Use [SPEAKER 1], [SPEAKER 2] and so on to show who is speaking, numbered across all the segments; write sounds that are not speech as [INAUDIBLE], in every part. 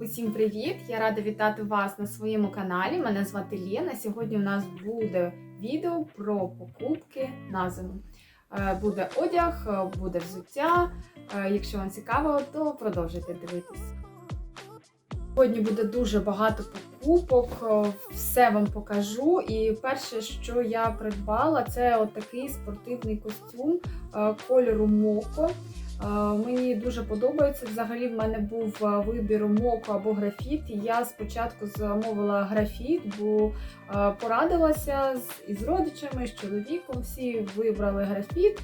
[SPEAKER 1] Усім привіт! Я рада вітати вас на своєму каналі. Мене звати Лєна. Сьогодні у нас буде відео про покупки на зиму. Е, Буде одяг, е, буде взуття. Е, Якщо вам цікаво, то продовжуйте дивитись. Сьогодні буде дуже багато покупок, все вам покажу. І перше, що я придбала, це от такий спортивний костюм кольору Моко. Е, Мені дуже подобається. Взагалі, в мене був е, вибір моко або графіт. Я спочатку замовила графіт, бо е, порадилася з із родичами, з чоловіком. Всі вибрали графіт.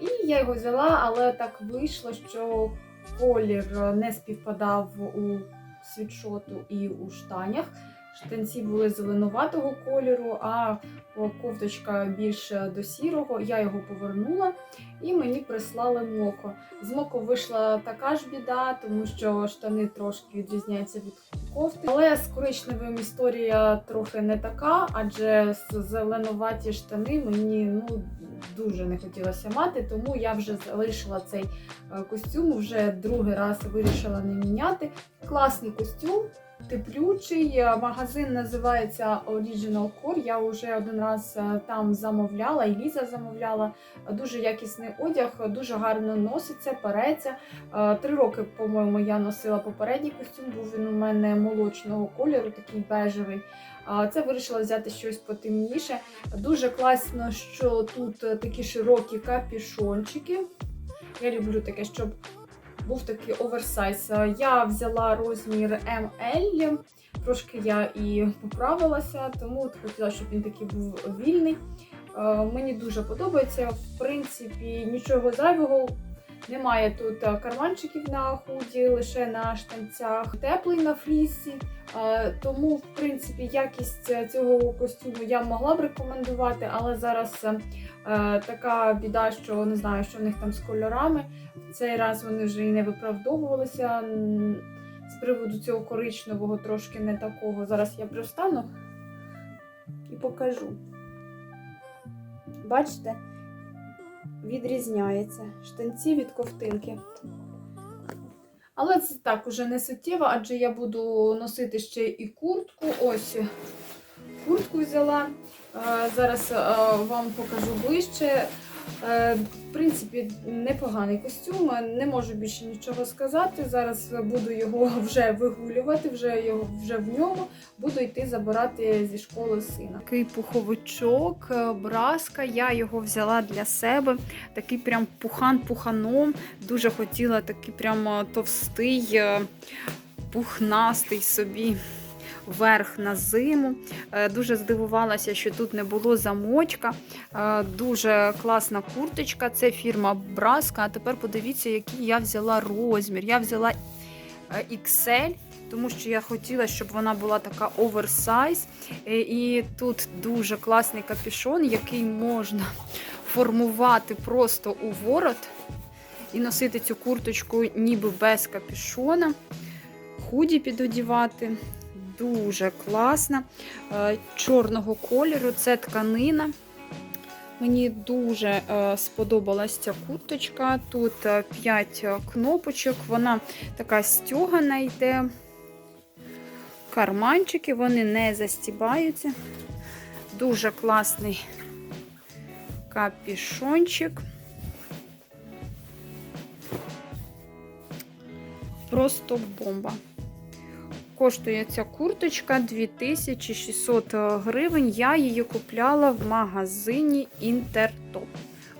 [SPEAKER 1] І я його взяла, але так вийшло, що колір не співпадав у світшоту і у штанях. Штанці були зеленуватого кольору, а кофточка більше до сірого. Я його повернула і мені прислали моко. З моко вийшла така ж біда, тому що штани трошки відрізняються від кофти. Але з коричневим історія трохи не така, адже зеленуваті штани мені ну дуже не хотілося мати, тому я вже залишила цей е, костюм. Вже другий раз вирішила не міняти. Класний костюм. Теплючий Е, магазин називається Original Core. Я вже один раз е, там замовляла, і Ліза замовляла. Дуже якісний одяг, дуже гарно носиться, переться. Е, Три роки, по-моєму, я носила попередній костюм, був він у мене молочного кольору, такий бежевий. Це вирішила взяти щось потемніше. Дуже класно, що тут такі широкі капішончики. Я люблю таке, щоб був такий оверсайз. Я взяла розмір ML, трошки я і поправилася, тому от хотіла, щоб він такий був вільний. Е, Мені дуже подобається. В принципі, нічого зайвого. Немає тут е, карманчиків на худі, лише на штанцях, теплий на флісі. Е, Тому, в принципі, якість е, цього костюму я могла б рекомендувати, але зараз е, така біда, що не знаю, що в них там з кольорами. В цей раз вони вже і не виправдовувалися з приводу цього коричневого, трошки не такого. Зараз я пристану і покажу. Бачите? Відрізняється штанці від ковтинки. Але це так уже не суттєво, адже я буду носити ще і куртку. Ось куртку взяла. Е, Зараз е, вам покажу ближче. Е, В принципі, непоганий костюм, не можу більше нічого сказати. Зараз буду його [LAUGHS] вже вигулювати, вже його вже в ньому. Буду йти забирати зі школи сина. Такий пуховичок, е, браска. Я його взяла для себе. Такий прям пухан-пуханом. Дуже хотіла такий прям е, товстий, пухнастий собі. Верх на зиму. Е, Дуже здивувалася, що тут не було замочка. Е, Дуже класна курточка. Це фірма Браска. А тепер подивіться, який я взяла розмір. Я взяла е, XL, тому що я хотіла, щоб вона була така оверсайз. Е, І тут дуже класний капюшон, який можна формувати просто у ворот і носити цю курточку ніби без капюшона. Худі підодівати. Дуже класна. Е, Чорного кольору, це тканина. Мені дуже е, сподобалась ця курточка. Тут 5 кнопочок, вона така стягана йде. Карманчики, вони не застібаються. Дуже класний капішончик. Просто бомба. Коштує ця курточка 2600 гривень. Я її купляла в магазині Інтертоп.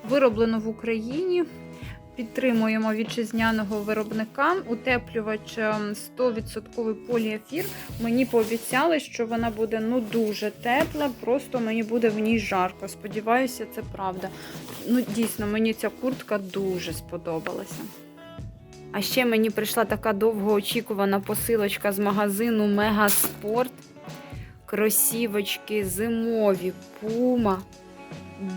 [SPEAKER 1] Вироблено в Україні. Підтримуємо вітчизняного виробника. Утеплювач ем, 100% поліефір. Мені пообіцяли, що вона буде ну дуже тепла, просто мені буде в ній жарко. Сподіваюся, це правда. Ну, дійсно, мені ця куртка дуже сподобалася. А ще мені прийшла така довгоочікувана посилочка з магазину Мегаспорт. Кросівочки зимові, пума.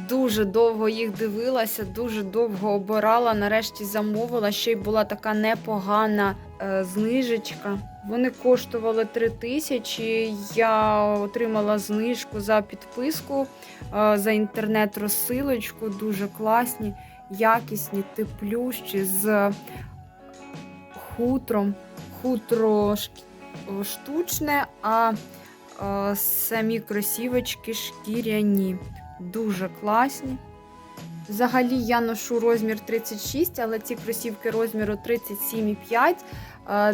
[SPEAKER 1] Дуже довго їх дивилася, дуже довго обирала. Нарешті замовила. Ще й була така непогана е, знижечка. Вони коштували 3 тисячі. Я отримала знижку за підписку, е, за інтернет-розсилочку. Дуже класні, якісні, теплющі з хутром. хутро штучне, а самі кросівочки шкіряні. Дуже класні. Взагалі я ношу розмір 36, але ці кросівки розміру 37,5 е,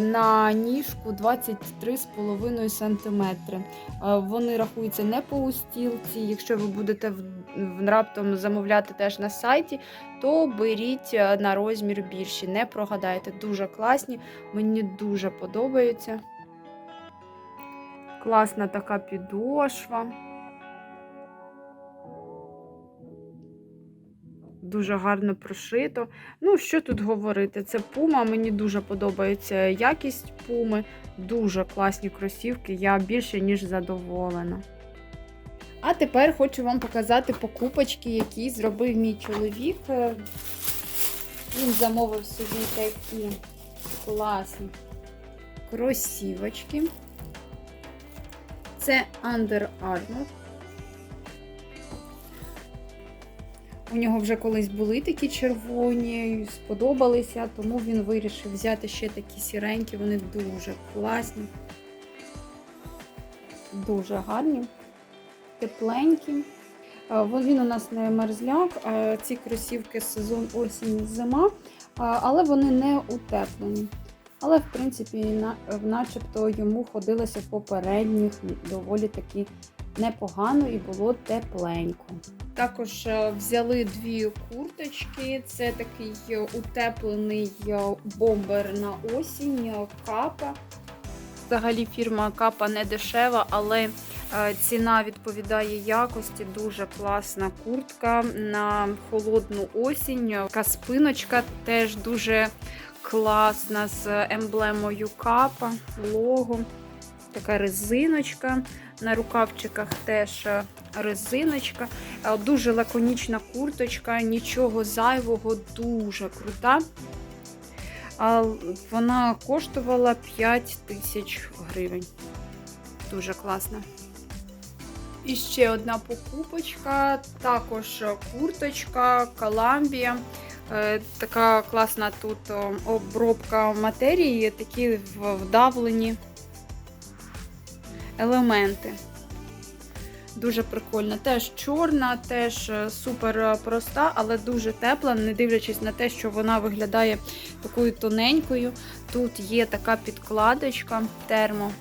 [SPEAKER 1] на ніжку 23,5 см. Е, Вони рахуються не по устілці. Якщо ви будете раптом замовляти теж на сайті, то беріть е, на розмір більші. Не прогадайте. Дуже класні, мені дуже подобаються. Класна така підошва. Дуже гарно прошито. Ну, що тут говорити? Це пума. Мені дуже подобається якість пуми. Дуже класні кросівки. Я більше ніж задоволена. А тепер хочу вам показати покупочки, які зробив мій чоловік. Е, Він замовив собі такі класні кросівочки. Це Under Armour. У нього вже колись були такі червоні, сподобалися, тому він вирішив взяти ще такі сіренькі, вони дуже класні, дуже гарні, тепленькі. Він у нас не мерзляк, ці кросівки сезон осінь зима, але вони не утеплені. Але, в принципі, начебто йому ходилося попередніх доволі таки непогано і було тепленько. Також е, взяли дві курточки. Це такий е, утеплений е, бомбер на осінь, капа. Взагалі фірма капа не дешева, але ціна відповідає якості. Дуже класна куртка на холодну осінь. Така спиночка теж дуже класна з емблемою капа, лого. Така резиночка. На рукавчиках теж е, резиночка. Е, Дуже лаконічна курточка, нічого зайвого, дуже крута. Вона коштувала 5 тисяч гривень. Дуже класна. І ще одна покупочка, також курточка, Коламбія. Е, Така класна тут обробка матерії, такі вдавлені елементи. Дуже прикольна. Теж чорна, теж е, супер е, проста, але дуже тепла, не дивлячись на те, що вона виглядає такою тоненькою. Тут є така підкладочка термо.